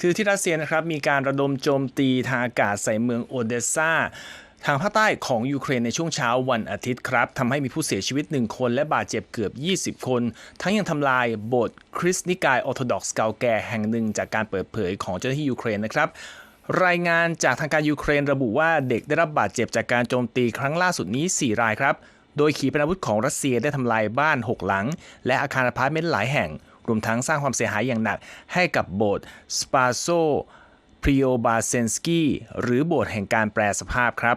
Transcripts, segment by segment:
คือที่รัสเซียนะครับมีการระดมโจมตีทางอากาศใส่เมืองโอเดสซาทางภาคใต้ของยูเครนในช่วงเช้าวันอาทิตย์ครับทำให้มีผู้เสียชีวิต 1 คนและบาดเจ็บเกือบ 20 คน ทั้งยังทำลายโบสถ์คริสต์นิกายออร์โธดอกซ์เก่าแก่แห่งหนึ่งจากการเปิดเผยของเจ้าหน้าที่ยูเครนนะครับรายงานจากทางการยูเครนระบุว่าเด็กได้รับบาดเจ็บจากการโจมตีครั้งล่าสุดนี้ 4 รายครับ โดยขีปนาวุธของรัสเซียได้ทำลายบ้าน 6 หลัง และอาคารอพาร์ตเมนต์หลายแห่ง รวมทั้งสร้างความเสียหายอย่างหนักให้กับโบสถ์สปาโซพริโอบาเซนสกี้หรือโบสถ์แห่งการแปรสภาพครับ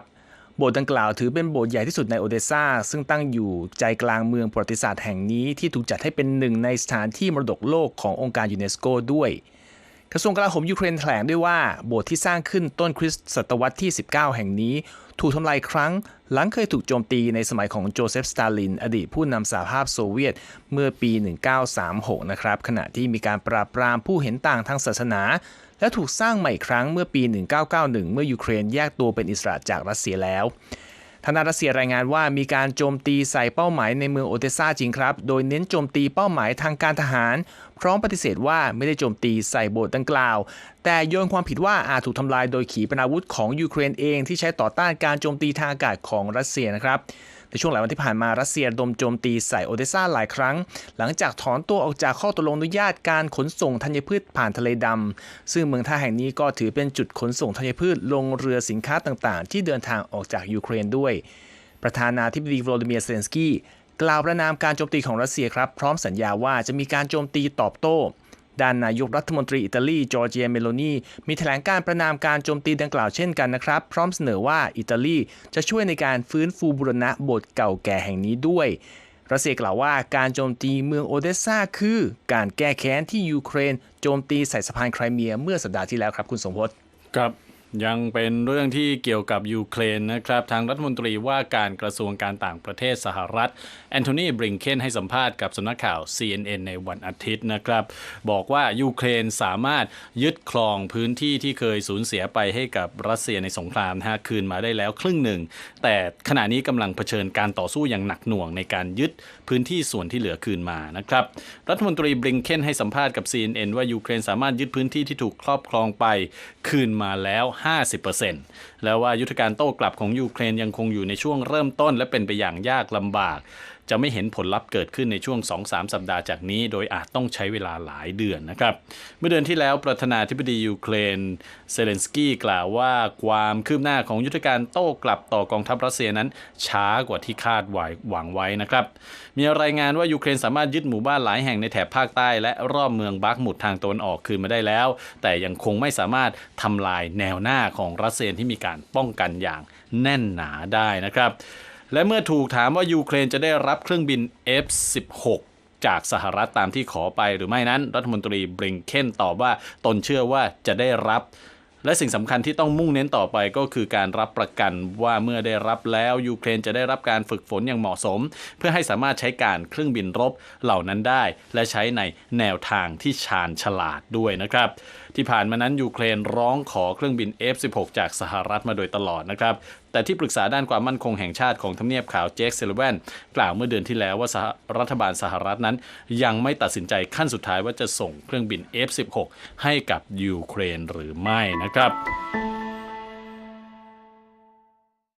โบสถ์ดังกล่าวถือเป็นโบสถ์ใหญ่ที่สุดในโอเดซาซึ่งตั้งอยู่ใจกลางเมืองประวัติศาสตร์แห่งนี้ที่ถูกจัดให้เป็นหนึ่งในสถานที่มรดกโลกขององค์การยูเนสโกด้วย กระทรวงกลาโหมยูเครนแถลงด้วยว่า โบสถ์ที่สร้างขึ้นต้นคริสต์ศตวรรษที่ 19 แห่งนี้ ถูกทำลายครั้ง หลังเคยถูกโจมตีในสมัยของโจเซฟสตาลิน อดีตผู้นำสหภาพโซเวียตเมื่อปี 1936 นะครับ ขณะที่มีการปราบปรามผู้เห็นต่างทางศาสนา และถูกสร้างใหม่ครั้งเมื่อปี 1991 เมื่อยูเครนแยกตัวเป็นอิสระจากรัสเซียแล้วทางการรัสเซียรายงานว่ามีการโจมตีใส่เป้าหมายในเมืองโอเดซาจริงครับ โดยเน้นโจมตีเป้าหมายทางการทหาร พร้อมปฏิเสธว่าไม่ได้โจมตีใส่โบสถ์ดังกล่าว แต่โยนความผิดว่าอาจถูกทำลายโดยขีปนาวุธของยูเครนเองที่ใช้ต่อต้านการโจมตีทางอากาศของรัสเซียนะครับในช่วงหลายวันที่ผ่านมารัสเซียดมโจมตีใส่โอเดสซาหลายครั้ง หลังจากถอนตัวออกจากข้อตกลงอนุญาตการขนส่งธัญพืชผ่านทะเลดำซึ่งเมืองท่าแห่งนี้ก็ถือเป็นจุดขนส่งธัญพืชลงเรือสินค้าต่างๆ ที่เดินทางออกจากยูเครนด้วย ประธานาธิบดีโวลโดเมียร์เซเลนสกี้ กล่าวประนามการโจมตีของรัสเซียครับ พร้อมสัญญาว่าจะมีการโจมตีตอบโต้ ด้านนายกรัฐมนตรีอิตาลีจอร์เจียเมโลนีมีแถลงการประนามการโจมตีดังกล่าวเช่นกันนะครับ พร้อมเสนอว่าอิตาลีจะช่วยในการฟื้นฟูบูรณะโบสถ์เก่าแก่แห่งนี้ด้วยรัสเซียกล่าวว่าการโจมตีเมืองโอเดสซาคือ การแก้แค้นที่ยูเครน โจมตีใส่สะพานไครเมียเมื่อสัปดาห์ที่แล้วครับคุณสมพศครับ ยังเป็นเรื่องที่เกี่ยวกับยูเครนนะครับทางรัฐมนตรีว่าการกระทรวงการต่างประเทศสหรัฐ แอนโทนีบริงเคนให้สัมภาษณ์กับสำนักข่าว CNN ในวันอาทิตย์นะครับ บอกว่ายูเครนสามารถยึดครองพื้นที่ที่เคยสูญเสียไปให้กับรัสเซียในสงครามนะคืนมาได้แล้วครึ่งหนึ่ง แต่ขณะนี้กำลังเผชิญการต่อสู้อย่างหนักหน่วงในการยึดพื้นที่ส่วนที่เหลือคืนมานะครับรัฐมนตรีบริงเคนให้สัมภาษณ์กับ CNN ว่ายูเครนสามารถยึดพื้นที่ที่ถูกครอบครองไปคืนมาแล้ว50%แล้วว่ายุทธการโต้กลับของยูเครนยังคงอยู่ในช่วงเริ่มต้นและเป็นไปอย่างยากลำบาก จะไม่เห็นผลลัพธ์เกิดขึ้นในช่วง 2-3 สัปดาห์จากนี้ โดยอาจต้องใช้เวลาหลายเดือนนะครับ เมื่อเดือนที่แล้วประธานาธิบดียูเครนเซเลนสกี้กล่าวว่าความคืบหน้าของยุทธการโต้กลับต่อกองทัพรัสเซียนั้น ช้ากว่าที่คาดหวังไว้นะครับ มีรายงานว่ายูเครนสามารถยึดหมู่บ้านหลายแห่งในแถบภาคใต้ และรอบเมืองบักมุดทางตะวันออกคืนมาได้แล้ว แต่ยังคงไม่สามารถทำลายแนวหน้าของรัสเซียที่มีการป้องกันอย่างแน่นหนาได้นะครับ และเมื่อถูกถามว่ายูเครนจะได้รับเครื่องบิน F-16 จากสหรัฐตามที่ขอไปหรือไม่นั้น รัฐมนตรีบริงเคนตอบว่าตนเชื่อว่าจะได้รับ และสิ่งสำคัญที่ต้องมุ่งเน้นต่อไปก็คือการรับประกันว่าเมื่อได้รับแล้วยูเครนจะได้รับการฝึกฝนอย่างเหมาะสม เพื่อให้สามารถใช้การเครื่องบินรบเหล่านั้นได้ และใช้ในแนวทางที่ชาญฉลาดด้วยนะครับ ที่ผ่านมานั้นยูเครนร้องขอเครื่องบิน F-16 จากสหรัฐมาโดยตลอดนะครับแต่ที่ปรึกษาด้านความมั่นคงแห่งชาติของทำเนียบข่าวเจคเซเลเวนกล่าวเมื่อเดือนที่แล้วว่ารัฐบาลสหรัฐนั้น ยังไม่ตัดสินใจขั้นสุดท้ายว่าจะส่งเครื่องบิน F-16 ให้กับยูเครนหรือไม่นะครับ